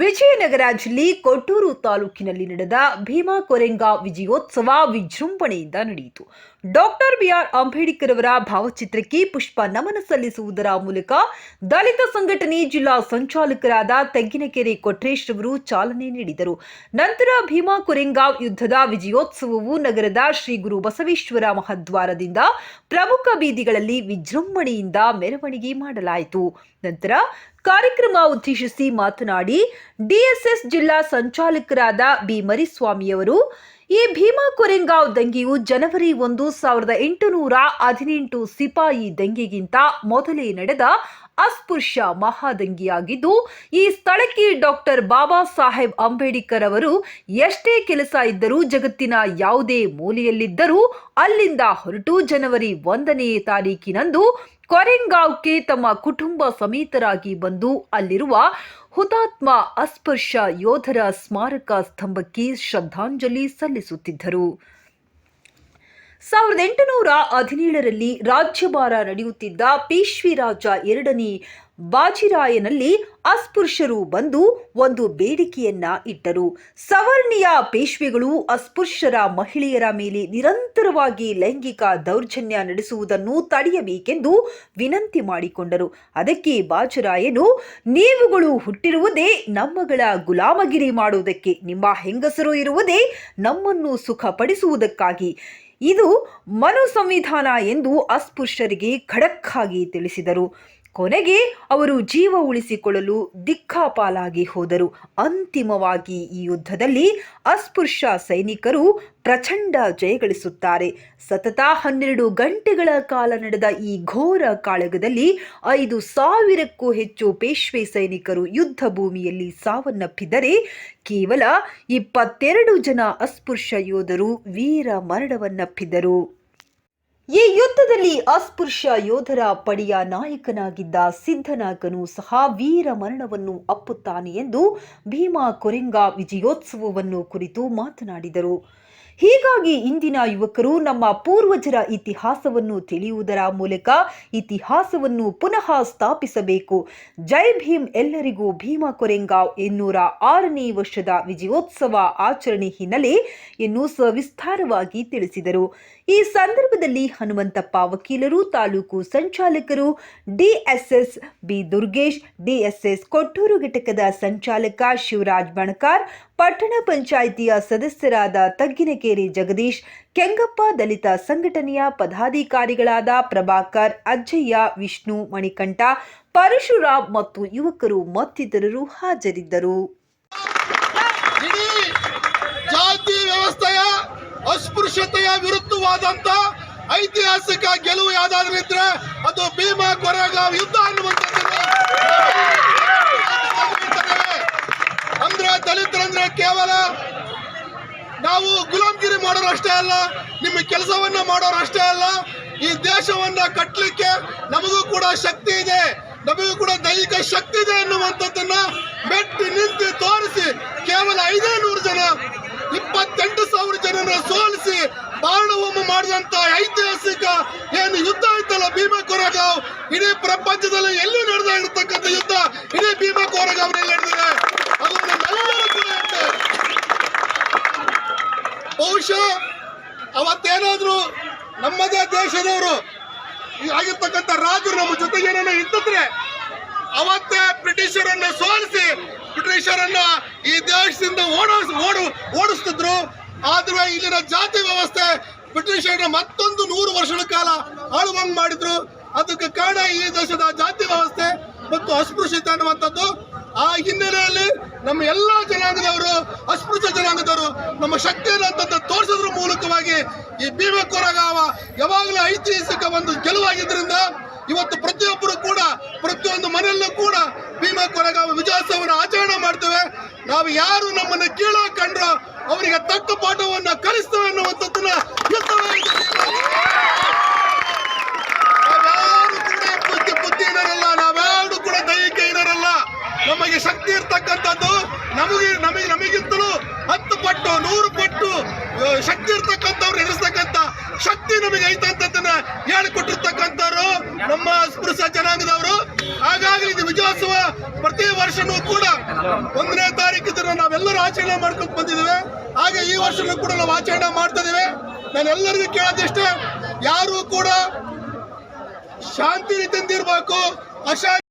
ವಿಜಯನಗರ ಜಿಲ್ಲೆ ಕೊಟ್ಟೂರು ತಾಲೂಕಿನಲ್ಲಿ ನಡೆದ ಭೀಮಾ ಕೊರೆಂಗ ವಿಜಯೋತ್ಸವ ವಿಜೃಂಭಣೆಯಿಂದ ನಡೆಯಿತು. ಡಾಕ್ಟರ್ ಬಿಆರ್ ಅಂಬೇಡ್ಕರ್ ಅವರ ಭಾವಚಿತ್ರಕ್ಕೆ ಪುಷ್ಪ ನಮನ ಸಲ್ಲಿಸುವುದರ ಮೂಲಕ ದಲಿತ ಸಂಘಟನೆ ಜಿಲ್ಲಾ ಸಂಚಾಲಕರಾದ ತೆಂಗಿನಕೆರೆ ಕೊಟ್ರೇಶ್ ಅವರು ಚಾಲನೆ ನೀಡಿದರು. ನಂತರ ಭೀಮಾ ಕೊರೆಂಗಾವ್ ಯುದ್ಧದ ವಿಜಯೋತ್ಸವವು ನಗರದ ಶ್ರೀ ಗುರು ಬಸವೇಶ್ವರ ಮಹದ್ವಾರದಿಂದ ಪ್ರಮುಖ ಬೀದಿಗಳಲ್ಲಿ ವಿಜೃಂಭಣೆಯಿಂದ ಮೆರವಣಿಗೆ ಮಾಡಲಾಯಿತು. ನಂತರ ಕಾರ್ಯಕ್ರಮ ಉದ್ದೇಶಿಸಿ ಮಾತನಾಡಿ ಡಿಎಸ್ಎಸ್ ಜಿಲ್ಲಾ ಸಂಚಾಲಕರಾದ ಬಿ ಮರಿಸ್ವಾಮಿಯವರು ಈ ಭೀಮಾ ಕೊರೆಂಗಾವ್ ದಂಗೆಯು ಜನವರಿ ಒಂದು ಸಾವಿರದ ಎಂಟುನೂರ ಹದಿನೆಂಟು ಸಿಪಾಯಿ ದಂಗೆಗಿಂತ ಮೊದಲೇ ನಡೆದ ಅಸ್ಪೃಶ್ಯ ಮಹಾದಂಗಿಯಾಗಿದ್ದು, ಈ ಸ್ಥಳಕ್ಕೆ ಡಾಕ್ಟರ್ ಬಾಬಾ ಸಾಹೇಬ್ ಅಂಬೇಡ್ಕರ್ ಅವರು ಎಷ್ಟೇ ಕೆಲಸ ಇದ್ದರೂ ಜಗತ್ತಿನ ಯಾವುದೇ ಮೂಲೆಯಲ್ಲಿದ್ದರೂ ಅಲ್ಲಿಂದ ಹೊರಟು ಜನವರಿ ಒಂದನೇ ತಾರೀಕಿನಂದು ಕೊರೆಂಗಾವ್ಗೆ ತಮ್ಮ ಕುಟುಂಬ ಸಮೇತರಾಗಿ ಬಂದು ಅಲ್ಲಿರುವ ಹುತಾತ್ಮ ಅಸ್ಪರ್ಶ ಯೋಧರ ಸ್ಮಾರಕ ಸ್ತಂಭಕ್ಕೆ ಶ್ರದ್ಧಾಂಜಲಿ ಸಲ್ಲಿಸುತ್ತಿದ್ದರು. ಸಾವಿರದ ಎಂಟುನೂರ ಹದಿನೇಳರಲ್ಲಿ ರಾಜ್ಯಭಾರ ನಡೆಯುತ್ತಿದ್ದ ಪೇಶ್ವಿರಾಜ ಎರಡನೇ ಬಾಜಿರಾಯನಲ್ಲಿ ಅಸ್ಪೃಶ್ಯರು ಬಂದು ಒಂದು ಬೇಡಿಕೆಯನ್ನ ಇಟ್ಟರು. ಸವರ್ಣೀಯ ಪೇಶ್ವೆಗಳು ಅಸ್ಪೃಶ್ಯರ ಮಹಿಳೆಯರ ಮೇಲೆ ನಿರಂತರವಾಗಿ ಲೈಂಗಿಕ ದೌರ್ಜನ್ಯ ನಡೆಸುವುದನ್ನು ತಡೆಯಬೇಕೆಂದು ವಿನಂತಿ ಮಾಡಿಕೊಂಡರು. ಅದಕ್ಕೆ ಬಾಜರಾಯನು, ನೀವುಗಳು ಹುಟ್ಟಿರುವುದೇ ನಮ್ಮಗಳ ಗುಲಾಮಗಿರಿ ಮಾಡುವುದಕ್ಕೆ, ನಿಮ್ಮ ಹೆಂಗಸರು ಇರುವುದೇ ನಮ್ಮನ್ನು ಸುಖಪಡಿಸುವುದಕ್ಕಾಗಿ. ಇದು ಮನು ಸಂವಿಧಾನ ಎಂದು ಅಸ್ಪೃಶ್ಯರಿಗೆ ಖಡಕ್ಕಾಗಿ ತಿಳಿಸಿದರು. ಕೊನೆಗೆ ಅವರು ಜೀವ ಉಳಿಸಿಕೊಳ್ಳಲು ದಿಕ್ಕಾಪಾಲಾಗಿ ಹೋದರು. ಅಂತಿಮವಾಗಿ ಈ ಯುದ್ಧದಲ್ಲಿ ಅಸ್ಪೃಶ್ಯ ಸೈನಿಕರು ಪ್ರಚಂಡ ಜಯಗಳಿಸುತ್ತಾರೆ. ಸತತ ಹನ್ನೆರಡು ಗಂಟೆಗಳ ಕಾಲ ನಡೆದ ಈ ಘೋರ ಕಾಳಗದಲ್ಲಿ ಐದು ಸಾವಿರಕ್ಕೂ ಹೆಚ್ಚು ಪೇಶ್ವೆ ಸೈನಿಕರು ಯುದ್ಧ ಭೂಮಿಯಲ್ಲಿ ಸಾವನ್ನಪ್ಪಿದರೆ ಕೇವಲ ಇಪ್ಪತ್ತೆರಡು ಜನ ಅಸ್ಪೃಶ್ಯ ಯೋಧರು ವೀರ ಮರಣವನ್ನಪ್ಪಿದರು. ಈ ಯುದ್ಧದಲ್ಲಿ ಅಸ್ಪೃಶ್ಯ ಯೋಧರ ಪಡೆಯ ನಾಯಕನಾಗಿದ್ದ ಸಿದ್ಧನಾಗನು ಸಹ ವೀರ ಮರಣವನ್ನು ಅಪ್ಪುತ್ತಾನೆ ಎಂದು ಭೀಮಾ ಕೊರೆಂಗ ವಿಜಯೋತ್ಸವವನ್ನು ಕುರಿತು ಮಾತನಾಡಿದರು. ಹೀಗಾಗಿ ಇಂದಿನ ಯುವಕರು ನಮ್ಮ ಪೂರ್ವಜರ ಇತಿಹಾಸವನ್ನು ತಿಳಿಯುವುದರ ಮೂಲಕ ಇತಿಹಾಸವನ್ನು ಪುನಃ ಸ್ಥಾಪಿಸಬೇಕು. ಜೈ ಭೀಮ್ ಎಲ್ಲರಿಗೂ ಭೀಮಾ ಕೊರೆಂಗಾವ್ ಎನ್ನೂರ ಆರನೇ ವರ್ಷದ ವಿಜಯೋತ್ಸವ ಆಚರಣೆ ಹಿನ್ನೆಲೆ ಎನ್ನು ಸವಿಸ್ತಾರವಾಗಿ ತಿಳಿಸಿದರು. ಈ ಸಂದರ್ಭದಲ್ಲಿ ಹನುಮಂತಪ್ಪ ವಕೀಲರು, taluk ಸಂಚಾಲಕರು, DSS B Durgesh, DSS Kotturu ಘಟಕದ ಸಂಚಾಲಕ ಶಿವರಾಜ್ ಬಣಕಾರ್, ಪಟ್ಟಣ ಪಂಚಾಯಿತಿಯ ಸದಸ್ಯರಾದ ತಗ್ಗಿನಕೇರಿ ಜಗದೀಶ್, ಕೆಂಗಪ್ಪ ದಲಿತ ಸಂಘಟನೆಯ ಪದಾಧಿಕಾರಿಗಳಾದ ಪ್ರಭಾಕರ್, ಅಜ್ಜಯ್ಯ, ವಿಷ್ಣು, ಮಣಿಕಂಠ, ಪರಶುರಾಮ್ ಮತ್ತು ಯುವಕರು ಮತ್ತಿತರರು ಹಾಜರಿದ್ದರು. ಜಾತಿ ವ್ಯವಸ್ಥೆಯ ಅಸ್ಪೃಶ್ಯತೆಯ ವಿರುದ್ಧವಾದಂತ ಐತಿಹಾಸಿಕ ಗೆಲುವು ಯಾವ್ದಾದ್ರು ಇದ್ರೆ ಅದು ಭೀಮಾ ಕೊರೆಗಾವ್ ಯುದ್ಧ ಅನ್ನುವಂಥದ್ದನ್ನ ಅಂದ್ರೆ ದಲಿತರಂದ್ರೆ ಕೇವಲ ನಾವು ಮಾಡೋರು ಅಷ್ಟೇ ಅಲ್ಲ, ನಿಮ್ಮ ಕೆಲಸವನ್ನ ಮಾಡೋರು ಅಷ್ಟೇ ಅಲ್ಲ, ಈ ದೇಶವನ್ನ ಕಟ್ಟಲಿಕ್ಕೆ ನಮಗೂ ಕೂಡ ಶಕ್ತಿ ಇದೆ, ನಮಗೂ ಕೂಡ ದೈಹಿಕ ಶಕ್ತಿ ಇದೆ ಎನ್ನುವಂಥದ್ದನ್ನ ಮೆಟ್ಟಿ ನಿಂತು ತೋರಿಸಿ ಕೇವಲ ಐದೇ ನೂರು ಜನ, ಇಪ್ಪತ್ತೆಂಟು ಸಾವಿರ ಜನನ ಸೋಲಿಸಿ ಬಾಣವೊಮ್ಮೆ ಮಾಡಿದಂತ ಐತಿಹಾಸಿಕ ಏನು ಯುದ್ಧ ಆಯ್ತಲ್ಲ ಭೀಮಾ ಕೊರಗಾವ್? ಇಡೀ ಪ್ರಪಂಚದಲ್ಲಿ ಎಲ್ಲೂ ನಡೆದ ಇರತಕ್ಕಂಥ ಯುದ್ಧ ಇಡೀ ಭೀಮಾ ಕೊರೆಗಾಂವ್ನಲ್ಲಿ ನಡೆದಿದೆ ಅದು ನಮ್ಮೆಲ್ಲರ ಕೂಡ ಇದೆ ಬಹುಶಃ ಅವತ್ತೇನಾದ್ರು ನಮ್ಮದೇ ದೇಶದವರು. ಆಗಿರ್ತಕ್ಕಂಥ ರಾಜರು ನಮ್ಮ ಜೊತೆಗೆ ಏನೇನೋ ಇದ್ದಿದ್ರೆ, ಅವತ್ತೇ ಬ್ರಿಟಿಷರನ್ನ ಸೋಲಿಸಿ, ಬ್ರಿಟಿಷರನ್ನ ಈ ದೇಶದಿಂದ ಓಡಿಸ್ ಓಡು, ಓಡಿಸ್ತಿದ್ರು. ಆದ್ರೆ ಇಲ್ಲಿನ ಜಾತಿ ವ್ಯವಸ್ಥೆ ಬ್ರಿಟಿಷರನ್ನ ಮತ್ತೊಂದು ನೂರು ವರ್ಷಗಳ ಕಾಲ ಆಳುವಂಗ್ ಮಾಡಿದ್ರು. ಅದಕ್ಕೆ ಕಾರಣ ಈ ದೇಶದ ಜಾತಿ ವ್ಯವಸ್ಥೆ ಮತ್ತು ಅಸ್ಪೃಶ್ಯತೆ ಅನ್ನುವಂಥದ್ದು. ಆ ಹಿನ್ನೆಲೆಯಲ್ಲಿ ನಮ್ಮ ಎಲ್ಲಾ ಜನಾಂಗದವರು, ಅಸ್ಪೃಶ್ಯ ಜನಾಂಗದವರು ನಮ್ಮ ಶಕ್ತಿಯನ್ನು ಅಂತಂತ ತೋರಿಸೋದ್ರ ಮೂಲಕವಾಗಿ ಈ ಭೀಮಕೋರಗಾವ ಯಾವಾಗಲೂ ಐತಿಹಾಸಿಕ ಒಂದು ಗೆಲುವಾಗಿದ್ದರಿಂದ ಇವತ್ತು ಪ್ರತಿಯೊಬ್ಬರು ಕೂಡ, ಪ್ರತಿಯೊಂದು ಮನೆಯಲ್ಲೂ ಕೂಡ ಭೀಮಕೋರಗಾವ ವಿಜಯೋತ್ಸವವನ್ನು ಆಚರಣೆ ಮಾಡ್ತೇವೆ. ನಾವು ಯಾರು ನಮ್ಮನ್ನು ಕೀಳೋ ಕಂಡ್ರ ಅವರಿಗೆ ತಕ್ಕ ಪಾಠವನ್ನು ಕಲಿಸ್ತೇವೆ ಅನ್ನುವಂಥದ್ದನ್ನ ನಮಗೆ ಶಕ್ತಿ ಇರ್ತಕ್ಕಂಥದ್ದು ನಮಗೆ ನಮಗೆ, ನಮಗಿಂತಲೂ ಹತ್ತು ಪಟ್ಟು, ನೂರು ಪಟ್ಟು ಶಕ್ತಿ ಇರ್ತಕ್ಕಂಥವ್ರು ಎದುರಿಸ್ತಕ್ಕಂಥ ಶಕ್ತಿ ನಮಗೆ ಐತಂತದನ್ನ ಹೇಳಿಕೊಟ್ಟಿರ್ತಕ್ಕಂಥವ್ರು ನಮ್ಮ ಅಸ್ಪೃಶ್ಯ ಜನಾಂಗದವರು. ಹಾಗಾಗಿ ಇದು ವಿಜಯೋತ್ಸವ ಪ್ರತಿ ವರ್ಷನೂ ಕೂಡ ಒಂದನೇ ತಾರೀಕು ದಿನ ನಾವೆಲ್ಲರೂ ಆಚರಣೆ ಮಾಡ್ಕೊಂಡು ಬಂದಿದ್ದೇವೆ. ಹಾಗೆ ಈ ವರ್ಷನೂ ಕೂಡ ನಾವು ಆಚರಣೆ ಮಾಡ್ತಾ ಇದ್ದೇವೆ. ನಾನು ಎಲ್ಲರಿಗೂ ಕೇಳೋದಿಷ್ಟೇ ಯಾರು ಕೂಡ ಶಾಂತಿ ರೀತಿಯಿಂದ ಇರಬೇಕು ಅಶಾಂತಿ